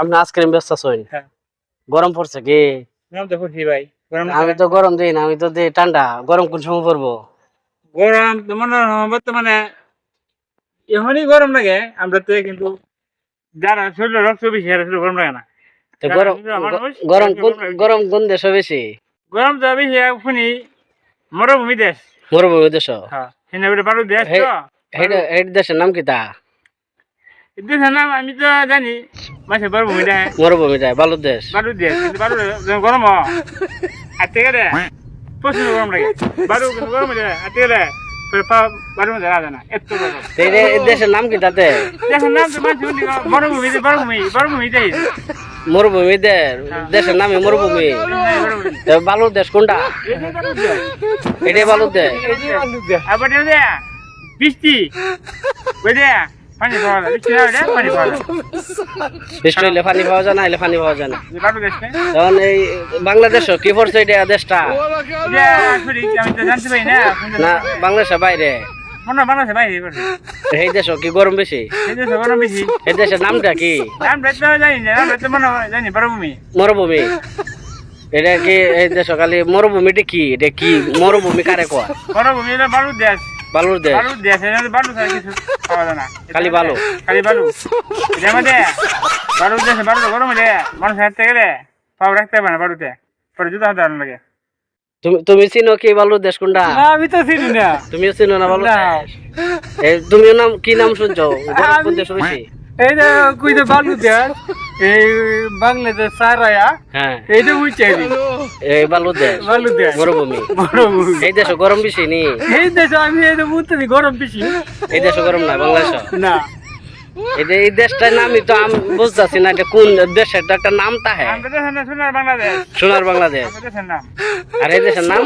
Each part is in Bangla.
আপনি আইসক্রিম ব্যস্ত আছেন? হ্যাঁ। গরম পড়ছে কি? ভাই। গরম আমি তো গরম দিই না আমি তো দিই ঠান্ডা। গরম কোন সময় পড়ব? গরম তো মনে হয় বর্তমানে এখনই গরম লাগে আমরা তো কিন্তু যারা শরীরে রক্ত বেশি এরা শরীরে গরম লাগে না। তো গরম গরম গরম কোন দেশে বেশি? গরম তো বেশি শুনি মরুভূমি দেশ। মরুভূমি দেশ। হ্যাঁ দেশ তো। হেড হেড দেশের নাম কি তা? দেশের নাম আমি তো জানি মাসে মরুভূমি দেশ মরুভূমি দেয় বালুর দেশ। বারো দেশ কিন্তু গরম আর থেকে রে প্রচুর গরম লাগে। কিন্তু গরম যায় আর থেকে এই দেশের নাম কি তাতে? মরুভূমি মরুভূমি মরুভূমি দেশ মরুভূমি দেশ দেশের নামে মরুভূমি। বালুর দেশ কোনটা? এটাই বালুর দেশ। বৃষ্টি দে পানি পাওয়া যায়। না হলে পানি পাওয়া যায়। বৃষ্টি হইলে পানি পাওয়া যায় না হইলে পানি পাওয়া যায় না। তখন এই বাংলাদেশ কি পড়ছে এটা দেশটা? না বাংলাদেশের বাইরে। এই দেশ কি গরম বেশি? এই দেশের নামটা কি? হয় মরুভূমি। এটা কি এই দেশ খালি মরুভূমিটা কি? এটা কি মরুভূমি কারে কোয়া? মরুভূমি বালুর দেশ। বালুর দেশ। বালুর দেশ এখানে বালু ছাড়া কিছু পাওয়া যায় না। খালি বালু। খালি বালু। এর মধ্যে বালুর দেশে বালু গরম হলে মানুষ হাঁটতে গেলে পাও রাখতে পারে না বালুতে। পরে জুতা হাতে লাগে। তুমি তুমি চিনো কি বালুর দেশ কোনটা? আমি তো চিনি না। তুমিও চিনো না বালু দেশ? এই তুমিও নাম কি নাম শুনছো? দেশ বেশি এই যে কই যে বালু দেশ এই বাংলাদেশ সারায়া হ্যাঁ। এইটা যে এই বালু দেয় বালু দেশ মরুভূমি মরুভূমি এই দেশ গরম বেশি নি। এই দেশ আমি এই বুঝতে গরম বেশি। এই দেশ গরম না বাংলাদেশ। না। এটা এই দেশটার নামই তো আমি বুঝতেছি না এটা কোন দেশের তো একটা নাম তা হ্যাঁ সোনার বাংলাদেশ। সোনার আর এই দেশের নাম?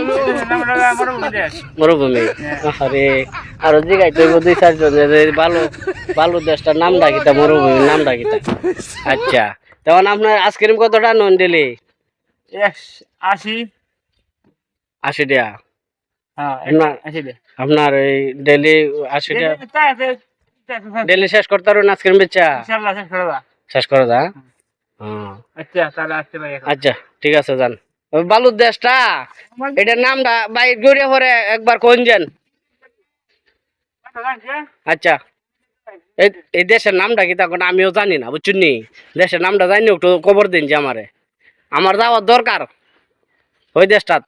মরুভূমি আরে আরও জিগাই তো দুই চারজন বালু বালু দেশটার নাম ডাকিতা মরুভূমির নাম ডাকিতা আচ্ছা তখন আপনার আইসক্রিম কতটা নন ডেলি আশি। আশি টাকা হ্যাঁ আপনার এই ডেলি আশি টাকা ডেলি শেষ করতে পারবেন আইসক্রিম বেচা। শেষ করে দা হ্যাঁ? আচ্ছা আচ্ছা ঠিক আছে যান। বালুর দেশটা এটার নামটা বাইর গড়িয়ে পরে একবার কোন যান। আচ্ছা এই এই দেশের নামটা কি তখন আমিও জানি না বুঝছেন নি? দেশের নামটা জানি একটু খবর দিন যে আমারে। আমার যাওয়ার দরকার ওই দেশটাত।